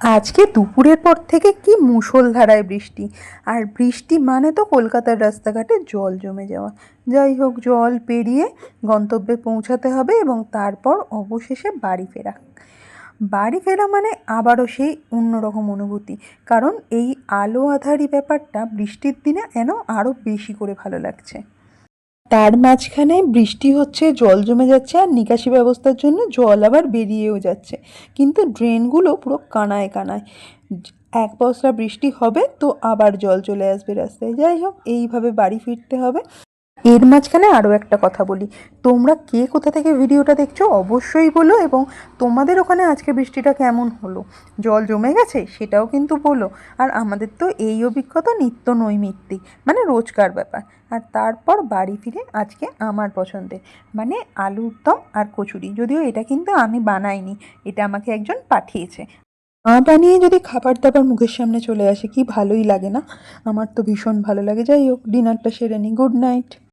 আজকে দুপুরের পর থেকে কি মুষলধারায় বৃষ্টি? আর বৃষ্টি মানে তো কলকাতার রাস্তাঘাটে জল জমে যাওয়া। যাই হোক, জল পেরিয়ে গন্তব্যে পৌঁছাতে হবে এবং তারপর অবশেষে বাড়ি ফেরা। বাড়ি ফেরা মানে আবারও সেই অন্যরকম অনুভূতি। কারণ এই আলো আধারি ব্যাপারটা বৃষ্টির দিনে যেন আরও বেশি করে ভালো লাগছে। তার মাঝখানে বৃষ্টি হচ্ছে, জল জমে যাচ্ছে আর নিকাশি ব্যবস্থার জন্য জল আবার বেরিয়েও যাচ্ছে। কিন্তু ড্রেনগুলো পুরো কানায় কানায়। এক পশলা বৃষ্টি হবে তো আবার জল চলে আসবে রাস্তায়। যাই হোক, এইভাবে বাড়ি ফিরতে হবে। এর মাঝখানে আরও একটা কথা বলি। তোমরা কে কোথা থেকে ভিডিওটা দেখছ অবশ্যই বলো এবং তোমাদের ওখানে আজকে বৃষ্টিটা কেমন হলো? জল জমে গেছে? সেটাও কিন্তু বলো। আর আমাদের তো এই অভিজ্ঞতা নিত্য নৈমিত্তিক মানে রোজকার ব্যাপার। আর তারপর বাড়ি ফিরে আজকে আমার পছন্দের মানে আলুর দম আর কচুরি। যদিও এটা কিন্তু আমি বানাইনি, এটা আমাকে একজন পাঠিয়েছে। মা বানিয়ে যদি খাবার দাবার মুখের সামনে চলে আসে, কি ভালোই লাগে না? আমার তো ভীষণ ভালো লাগে। যাই হোক, ডিনারটা সেরে নিই গুড নাইট।